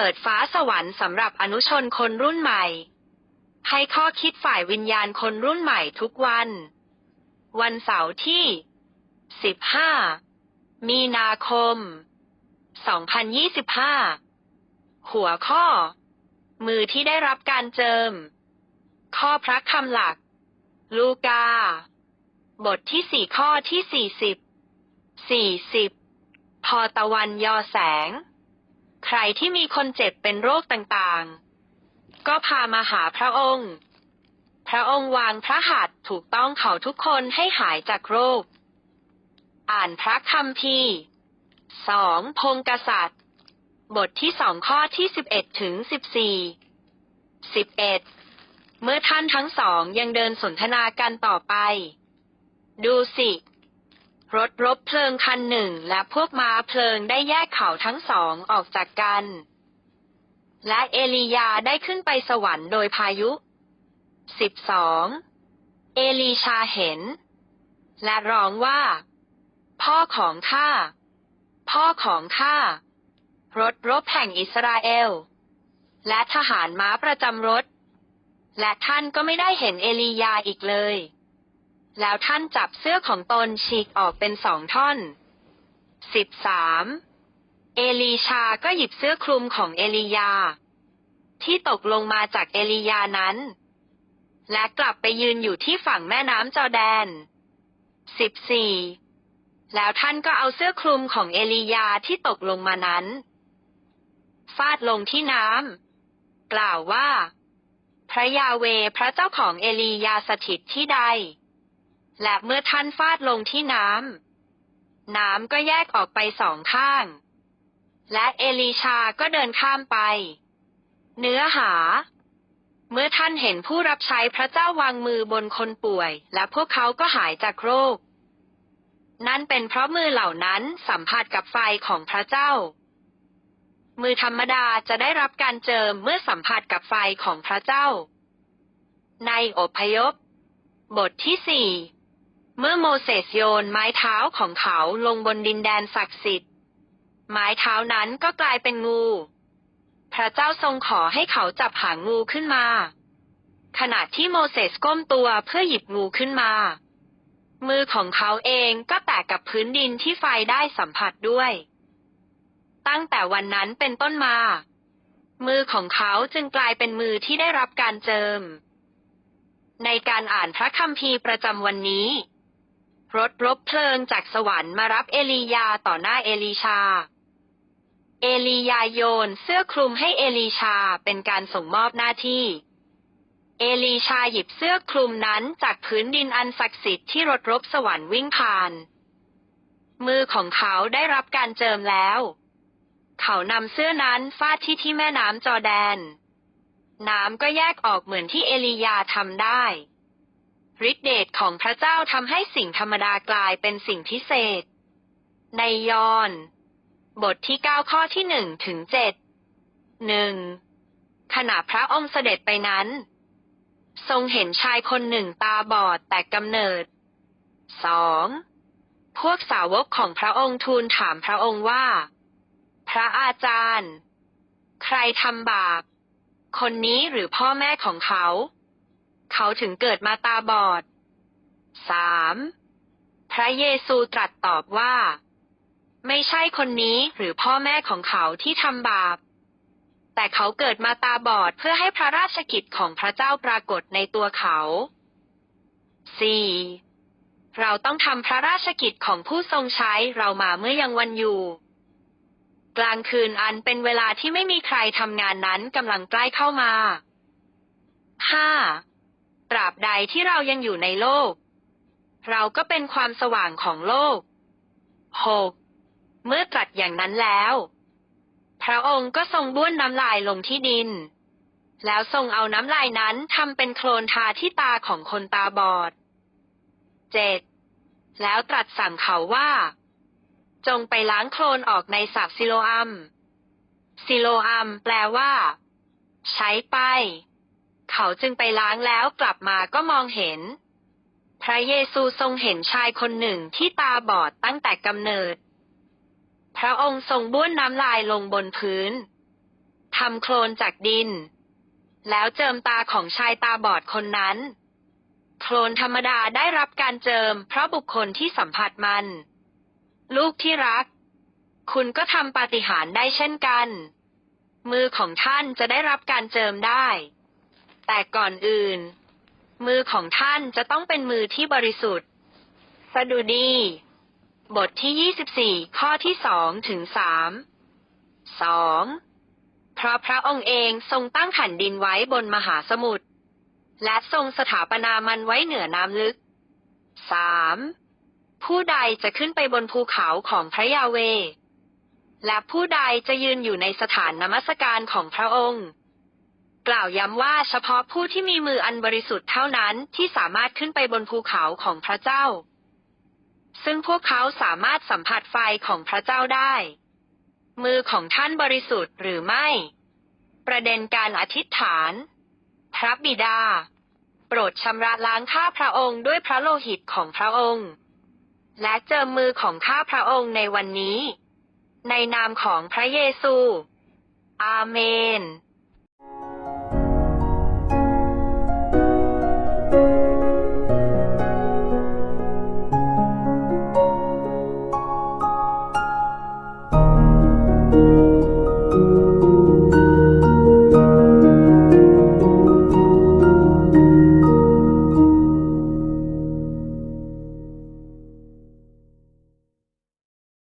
ปิดฟ้าสวรรค์สำหรับอนุชนคนรุ่นใหม่ ให้ข้อคิดฝ่ายวิญญาณคนรุ่นใหม่ทุกวัน วันเสาร์ที่ 15 มีนาคม 2025 หัวข้อ มือที่ได้รับการเจิม ข้อพระคำหลัก ลูกา บทที่สี่ข้อที่สี่สิบสี่สิบพอตะวันยอแสง ใครที่มีคนเจ็บเป็นโรคต่างๆ ก็พามาหาพระองค์ พระองค์วางพระหัตถ์ถูกต้องเขาทุกคนให้หายจากโรค อ่านพระคัมภีร์สองพงกษัตริย์ บทที่สองข้อที่สิบเอ็ดถึงสิบสี่สิบเอ็ดเมื่อท่านทั้งสองยังเดินสนทนากันต่อไป ดูสิ รถรบเพลิงคันหนึ่งและพวกม้าเพลิงได้แยกเขาทั้งสองออกจากกัน และเอลียาได้ขึ้นไปสวรรค์โดยพายุสิบสองเอลีชาเห็น และร้องว่า พ่อของข้า พ่อของข้า รถรบแห่งอิสราเอล และทหารม้าประจำรถ และท่านก็ไม่ได้เห็นเอลียาอีกเลย แล้วท่านจับเสื้อของตนฉีกออกเป็นสองท่อนสิบสามเอลีชาก็หยิบเสื้อคลุมของเอลียา ที่ตกลงมาจากเอลียานั้น และกลับไปยืนอยู่ที่ฝั่งแม่น้ำจอแดนสิบสี่แล้วท่านก็เอาเสื้อคลุมของเอลียาที่ตกลงมานั้น ฟาดลงที่น้ำกล่าวว่า พระยาเวพระเจ้าของเอลียาสถิตที่ใด และเมื่อท่านฟาดลงที่น้ำ น้ำก็แยกออกไปสองข้าง และเอลีชาก็เดินข้ามไป เนื้อหา เมื่อท่านเห็นผู้รับใช้พระเจ้าวางมือบนคนป่วย และพวกเขาก็หายจากโรค นั่นเป็นเพราะมือเหล่านั้นสัมผัสกับไฟของพระเจ้า มือธรรมดาจะได้รับการเจิมเมื่อสัมผัสกับไฟของพระเจ้า ในอพยพ บทที่สี่ เมื่อโมเสสโยนไม้เท้าของเขาลงบนดินแดนศักดิ์สิทธิ์ ไม้เท้านั้นก็กลายเป็นงู พระเจ้าทรงขอให้เขาจับหางงูขึ้นมา ขณะที่โมเสสก้มตัวเพื่อหยิบงูขึ้นมา มือของเขาเองก็แตะกับพื้นดินที่ไฟได้สัมผัสด้วย ตั้งแต่วันนั้นเป็นต้นมา มือของเขาจึงกลายเป็นมือที่ได้รับการเจิม ในการอ่านพระคัมภีร์ประจำวันนี้ รถรบเพลิงจากสวรรค์มารับเอลียาต่อหน้าเอลีชา เอลียาโยนเสื้อคลุมให้เอลีชาเป็นการส่งมอบหน้าที่ เอลีชาหยิบเสื้อคลุมนั้นจากพื้นดินอันศักดิ์สิทธิ์ที่รถรบสวรรค์วิ่งผ่าน มือของเขาได้รับการเจิมแล้ว เขานำเสื้อนั้นฟาดที่ที่แม่น้ำจอแดน น้ำก็แยกออกเหมือนที่เอลียาทำได้ ฤทธิเดชของพระเจ้าทำให้สิ่งธรรมดากลายเป็นสิ่งพิเศษ ในยอห์นบทที่เก้าข้อที่หนึ่งถึงเจ็ดหนึ่งขณะพระองค์เสด็จไปนั้น ทรงเห็นชายคนหนึ่งตาบอดแต่กำเนิดสองพวกสาวกของพระองค์ทูลถามพระองค์ว่า พระอาจารย์ ใครทำบาป คนนี้หรือพ่อแม่ของเขา เขาถึงเกิดมาตาบอดสามพระเยซูตรัสตอบว่า ไม่ใช่คนนี้หรือพ่อแม่ของเขาที่ทำบาป แต่เขาเกิดมาตาบอดเพื่อให้พระราชกิจของพระเจ้าปรากฏในตัวเขาสี่เราต้องทำพระราชกิจของผู้ทรงใช้เรามาเมื่อยังวันอยู่ กลางคืนอันเป็นเวลาที่ไม่มีใครทำงานนั้นกำลังใกล้เข้ามาห้า ตราบใดที่เรายังอยู่ในโลก เราก็เป็นความสว่างของโลกหกเมื่อตรัสอย่างนั้นแล้ว พระองค์ก็ทรงบ้วนน้ำลายลงที่ดิน แล้วทรงเอาน้ำลายนั้นทำเป็นโคลนทาที่ตาของคนตาบอดเจ็ดแล้วตรัสสั่งเขาว่า จงไปล้างโคลนออกในสระซิโลอัมซิโลอัมแปลว่า ใช้ไป เขาจึงไปล้างแล้วกลับมาก็มองเห็น พระเยซูทรงเห็นชายคนหนึ่งที่ตาบอดตั้งแต่กำเนิด พระองค์ทรงบ้วนน้ำลายลงบนพื้นททำโคลนจากดิน แล้วเจิมตาของชายตาบอดคนนั้น โคลนธรรมดาได้รับการเจิมเพราะบุคคลที่สัมผัสมัน ลูกที่รัก คุณก็ทำปาฏิหาริย์ได้เช่นกัน มือของท่านจะได้รับการเจิมได้ แต่ก่อนอื่น มือของท่านจะต้องเป็นมือที่บริสุทธิ์ สดุดี บทที่ 24 ข้อที่2ถึง3 2. เพราะพระองค์เองทรงตั้งแผ่นดินไว้บนมหาสมุทรและทรงสถาปนามันไว้เหนือน้ำลึก 3. ผู้ใดจะขึ้นไปบนภูเขาของพระยาเว และผู้ใดจะยืนอยู่ในสถานนมัสการของพระองค์ กล่าวย้ำว่าเฉพาะผู้ที่มีมืออันบริสุทธิ์เท่านั้นที่สามารถขึ้นไปบนภูเขาของพระเจ้า ซึ่งพวกเขาสามารถสัมผัสไฟของพระเจ้าได้ มือของท่านบริสุทธิ์หรือไม่ ประเด็นการอธิษฐาน พระบิดา โปรดชำระล้างข้าพระองค์ด้วยพระโลหิตของพระองค์ และเจิมมือของข้าพระองค์ในวันนี้ ในนามของพระเยซู อาเมน